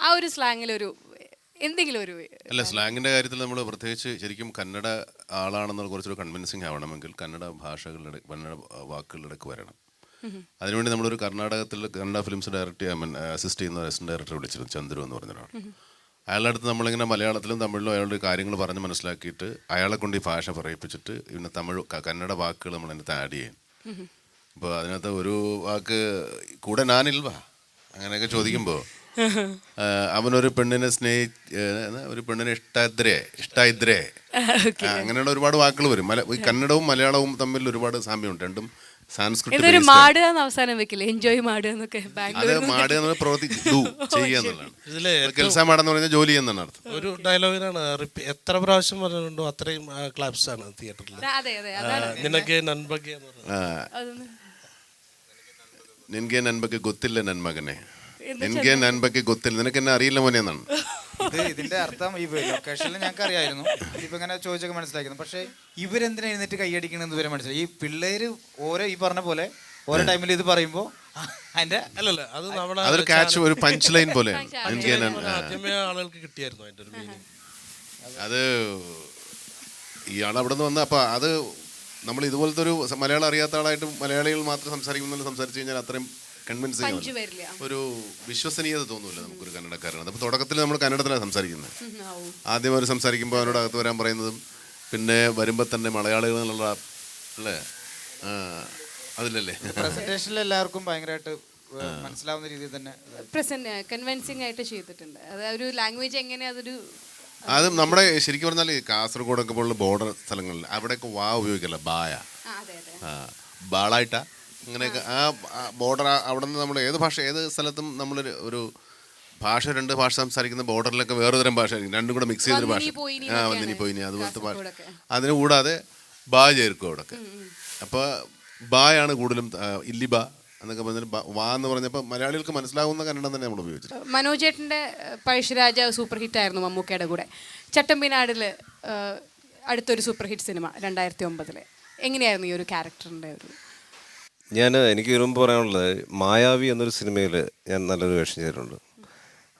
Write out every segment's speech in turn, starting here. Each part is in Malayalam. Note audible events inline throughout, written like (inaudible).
ആ ഒരു സ്ലാങ്ങിൽ ഒരു എന്തെങ്കിലും ഒരു അല്ല സ്ലാങ്ങിന്റെ കാര്യത്തിൽ നമ്മൾ പ്രത്യേകിച്ച് ശരിക്കും കന്നഡ ആളാണെന്നുള്ള കുറച്ചൊരു കൺവിൻസിങ് ആവണമെങ്കിൽ കന്നഡ ഭാഷകളുടെ കന്നഡ വാക്കുകളിടക്ക് വരണം. അതിനുവേണ്ടി നമ്മളൊരു കർണാടകത്തിൽ Kannada films direct mean assist ചെയ്യുന്ന അസിസ്റ്റന്റ് ഡയറക്ടർ വിളിച്ചിരുന്നു ചന്ദ്രു എന്ന് പറഞ്ഞ ഒരാൾ അയാളുടെ അടുത്ത് നമ്മളിങ്ങനെ മലയാളത്തിലും തമിഴിലും അയാളുടെ കാര്യങ്ങൾ പറഞ്ഞ് മനസ്സിലാക്കിയിട്ട് അയാളെ കൊണ്ട് ഈ ഭാഷ പറയിപ്പിച്ചിട്ട് പിന്നെ തമിഴ് കന്നഡ വാക്കുകൾ നമ്മൾ അതിനകത്ത് ആഡ് ചെയ്യും അപ്പോൾ അതിനകത്ത് ഒരു വാക്ക് കൂടെ നാനിൽവാ അങ്ങനെയൊക്കെ ചോദിക്കുമ്പോൾ അവനൊരു പെണ്ണിനെ സ്നേഹി ഒരു പെണ്ണിനെ ഇഷ്ടാദ്രേ ഇഷ്ടായിദ്രേ അങ്ങനെയുള്ള ഒരുപാട് വാക്കുകൾ വരും. മല ഈ കന്നഡവും മലയാളവും തമ്മിൽ ഒരുപാട് സാമ്യമുണ്ട്. രണ്ടും ഇതൊരു മാടുക എന്ന് അവസാനം വെക്കില്ല? എൻജോയ് മാടുക എന്നൊക്കെ ബാംഗ്ലൂർ എന്ന് എന്നുള്ളതാണ്. ഇതിലെ പറഞ്ഞാൽ ജോലി എന്നാണ് അർത്ഥം. ഒരു ഡയലോഗിനാണ് എത്ര പ്രാവശ്യം പറഞ്ഞിട്ടുണ്ടോ അത്രയും ക്ലാപ്സ് ആണ് തിയേറ്ററിൽ അതെ അതെ അതാണ്. നിനക്ക് നൻപകെ നൻപക്ക് ഗൊത്തില്ല നൻപക്ക് ഗൊത്തില്ല. നിനക്ക് എന്നെ അറിയില്ല മോനെ എന്നാണ്. (laughs) ഇത് ഇതിന്റെ അർത്ഥം ഈ ലൊക്കേഷനിൽ ഞങ്ങൾക്ക് അറിയായിരുന്നു. ഇപ്പൊ ഇങ്ങനെ ചോദിച്ചൊക്കെ മനസ്സിലാക്കുന്നു. പക്ഷെ ഇവരെന്തിനാ എഴുന്നേറ്റ് കൈയടിക്കണമെന്ന് ഇവരെ മനസ്സിലായി. ഈ പിള്ളേര് ഓരോ ഈ പറഞ്ഞ പോലെ ഓരോ ടൈമിൽ ഇത് പറയുമ്പോ അതിന്റെ അല്ലല്ല അത് നമ്മുടെ അതൊരു കാച്ച് ഒരു പഞ്ച് ലൈൻ പോലെയാണ് എനിക്ക് ഞാൻ ആദ്യമേ ആളുകൾക്ക് കിട്ടിയായിരുന്നു അതിന്റെ ഒരു മീനിങ് അത് ഇയാൾ അവിടെ നിന്ന് വന്ന അപ്പോൾ അത് നമ്മൾ ഇതുപോലത്തെ ഒരു മലയാളം അറിയാത്ത ആളായിട്ട് മലയാളികൾ മാത്രം സംസാരിക്കുമെന്നുള്ള സംസാരിച്ചു കഴിഞ്ഞാൽ അത്രയും വരില്ല. ഒരു വിശ്വസനീയത തോന്നൂല നമുക്കൊരു കന്നഡക്കാരനാണ് അപ്പോൾ തുടക്കത്തിൽ നമ്മൾ കന്നഡത്തിലാണ് സംസാരിക്കുന്നത്. ആദ്യം അവർ സംസാരിക്കുമ്പോൾ അവനോട് അകത്ത് വരാൻ പറയുന്നതും പിന്നെ വരുമ്പോൾ തന്നെ മലയാളികൾ എന്നുള്ള അല്ലേ? അതിലല്ലേ? പ്രസന്റേഷനിൽ എല്ലാവർക്കും ഭയങ്കരമായിട്ട് മനസ്സിലാവുന്ന രീതിയിൽ തന്നെ പ്രസന്റ് കൺവിൻസിങ് ആയിട്ട് ചെയ്തിട്ടുണ്ട്. അത് ഒരു ലാംഗ്വേജ് എങ്ങനെ അതൊരു അത് നമ്മുടെ ശരിക്കും പറഞ്ഞാൽ കാസർഗോഡൊക്കെ പോലുള്ള ബോർഡർ സ്ഥലങ്ങളിൽ അവിടെയൊക്കെ വാ ഉപയോഗിക്കല്ല? ബായ. അതെ അതെ. ആ ബാളായിട്ടാ? അങ്ങനെയൊക്കെ ആ ബോർഡർ അവിടെ നിന്ന് നമ്മൾ ഏത് ഭാഷ ഏത് സ്ഥലത്തും നമ്മൾ ഒരു ഭാഷ രണ്ട് ഭാഷ സംസാരിക്കുന്ന ബോർഡറിലൊക്കെ വേറെ തരം ഭാഷ ആയിരിക്കും രണ്ടും കൂടെ മിക്സ് ചെയ്തൊരു ഭാഷ. ആ വന്നിനി പോയിനി അതുപോലത്തെ ഭാഷ. അതിന് കൂടാതെ ബാ ചേർക്കും അവിടെയൊക്കെ അപ്പോൾ ബായാണ് കൂടുതലും ഇല്ലിബ ഇല്ലി ബാ എന്നൊക്കെ പറഞ്ഞാൽ വാ എന്ന് പറഞ്ഞപ്പോൾ മലയാളികൾക്ക് മനസ്സിലാവുന്ന കന്നഡ തന്നെ നമ്മൾ ഉപയോഗിച്ചത്. മനോജേട്ടന്റെ പഴശ്ശിരാജ സൂപ്പർ ഹിറ്റ് ആയിരുന്നു മമ്മൂക്കയുടെ കൂടെ. ചട്ടമ്പിനാടിൽ അടുത്തൊരു സൂപ്പർ ഹിറ്റ് സിനിമ രണ്ടായിരത്തി ഒമ്പതിൽ എങ്ങനെയായിരുന്നു ഈ ഒരു ക്യാരക്ടറിന്റെ ഒരു ഞാൻ എനിക്ക് വരുമ്പോൾ പറയാനുള്ളത് മായാവി എന്നൊരു സിനിമയിൽ ഞാൻ നല്ലൊരു വേഷം ചെയ്തിട്ടുണ്ട്.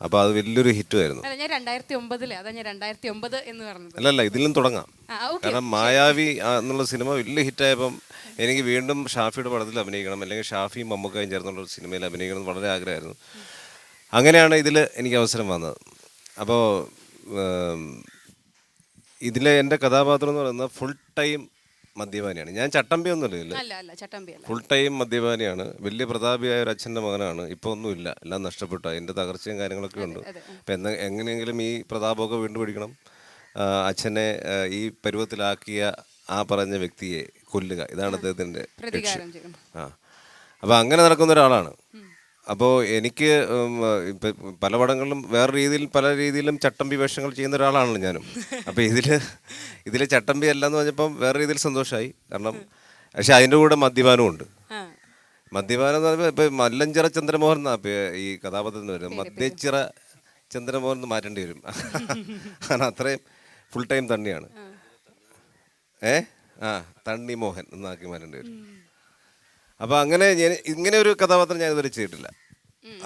അപ്പൊ അത് വലിയൊരു ഹിറ്റ് ആയിരുന്നു. അല്ല ഞാൻ രണ്ടായിരത്തി ഒമ്പതിൽ അതാ ഞാൻ രണ്ടായിരത്തി ഒമ്പത് എന്ന് പറഞ്ഞത്. അല്ലല്ല ഇതിലും തുടങ്ങാം. ആ കാരണം മായാവി ആ, എന്നുള്ള സിനിമ വലിയ ഹിറ്റായപ്പം എനിക്ക് വീണ്ടും ഷാഫിയുടെ പടത്തിൽ അഭിനയിക്കണം അല്ലെങ്കിൽ ഷാഫിയും മമ്മൂക്കയും ചേർന്നുള്ള ഒരു സിനിമയിൽ അഭിനയിക്കണം എന്ന് വളരെ ആഗ്രഹമായിരുന്നു. അങ്ങനെയാണ് ഇതിൽ എനിക്ക് അവസരം വന്നത്. അപ്പോൾ ഇതിലെ എന്റെ കഥാപാത്രം എന്ന് പറയുന്നത് ഫുൾ ടൈം മദ്യപാനിയാണ്. ഞാൻ ചട്ടമ്പി ഒന്നുമല്ല ഇതിൽ അല്ല അല്ല ഫുൾ ടൈം മദ്യപാനിയാണ്. വലിയ പ്രതാപിയായ ഒരു അച്ഛന്റെ മകനാണ്. ഇപ്പോൾ ഒന്നുമില്ല എല്ലാം നഷ്ടപ്പെട്ടു. അതിന്റെ തകർച്ചയും കാര്യങ്ങളൊക്കെ ഉണ്ട്. അപ്പം എന്ന എങ്ങനെയെങ്കിലും ഈ പ്രതാപമൊക്കെ വീണ്ടും പിടിക്കണം. ആ, അച്ഛനെ ആ, ഈ പരുവത്തിലാക്കിയ ആ പറഞ്ഞ വ്യക്തിയെ കൊല്ലുക. ഇതാണ് അദ്ദേഹത്തിന്റെ പ്രതികാരം ആ. അപ്പോൾ അങ്ങനെ നടക്കുന്ന ഒരാളാണ്. അപ്പോൾ എനിക്ക് ഇപ്പം പല പടങ്ങളിലും വേറെ രീതിയിൽ പല രീതിയിലും ചട്ടമ്പി വേഷങ്ങൾ ചെയ്യുന്ന ഒരാളാണല്ലോ ഞാനും. അപ്പോൾ ഇതിൽ ഇതിൽ ചട്ടമ്പി അല്ല എന്ന് പറഞ്ഞപ്പം വേറെ രീതിയിൽ സന്തോഷമായി കാരണം പക്ഷെ അതിന്റെ കൂടെ മദ്യപാനവും ഉണ്ട്. മദ്യപാനം എന്ന് പറയുമ്പോൾ ഇപ്പം മല്ലഞ്ചിറ ചന്ദ്രമോഹൻ എന്നാ ഇപ്പൊ ഈ കഥാപാത്രത്തിന് വരുന്നത് മദ്യച്ചിറ ചന്ദ്രമോഹൻ എന്ന് മാറ്റേണ്ടി വരും. കാരണം അത്രയും ഫുൾ ടൈം തണ്ണിയാണ്. ഏ? ആ തണ്ണി മോഹൻ എന്നാക്കി മാറ്റേണ്ടി വരും. അപ്പോൾ അങ്ങനെ ഞാൻ ഇങ്ങനെ ഒരു കഥാപാത്രം ഞാൻ ഇതുവരെ ചെയ്തിട്ടില്ല.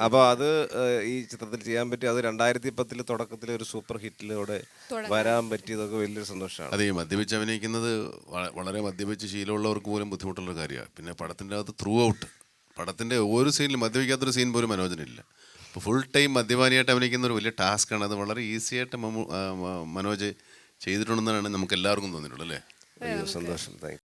അപ്പോൾ അത് ഏഹ്, ഈ ചിത്രത്തിൽ ചെയ്യാൻ പറ്റി അത് രണ്ടായിരത്തി പത്തിൽ തുടക്കത്തിൽ ഒരു സൂപ്പർ ഹിറ്റിലൂടെ വരാൻ പറ്റിയതൊക്കെ വലിയൊരു സന്തോഷമാണ്. അതെ ഈ മദ്യപിച്ച് അഭിനയിക്കുന്നത് വ- വളരെ മദ്യപിച്ച് ശീലമുള്ളവർക്ക് പോലും ബുദ്ധിമുട്ടുള്ള കാര്യമാണ്. പിന്നെ പടത്തിന്റെ അകത്ത് ത്രൂ ഔട്ട് പടത്തിന്റെ ഒരു സീനിലും മദ്യപിക്കാത്തൊരു സീൻ പോലും മനോജനില്ല. അപ്പോൾ ഫുൾ ടൈം മദ്യപാനിയായിട്ട് അഭിനയിക്കുന്ന ഒരു വലിയ ടാസ്ക് ആണ്. അത് വളരെ ഈസി ആയിട്ട് മമ്മു ആ, മ- മനോജ് ചെയ്തിട്ടുണ്ടെന്നാണ് നമുക്ക് എല്ലാവർക്കും തോന്നിയിട്ടുള്ളത് അല്ലേ? അയ്യോ സന്തോഷം. താങ്ക്